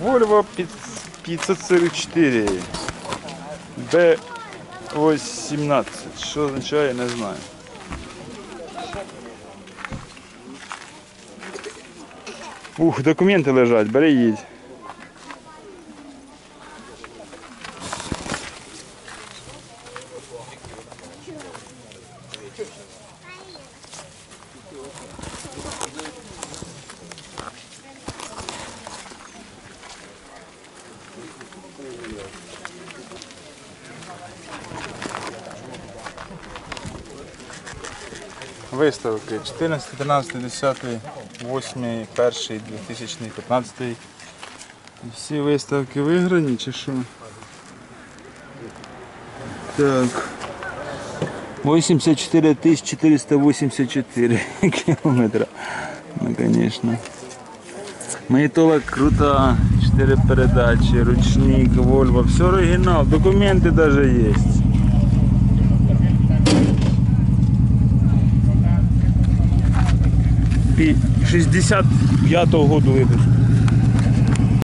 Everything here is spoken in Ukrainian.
Volvo 544 B18. Що означає, не знаю. Ух, документи лежать, бери їдь. Виставки 14, 13, 10, 8, 1, 2015. Всі виставки виграні чи що? Так. 84 484 кілометра. Ну, конечно. Моніторка крута, 4 передачі, ручник, Volvo, все оригінал, документи даже є. Пі- 65-го году випуску.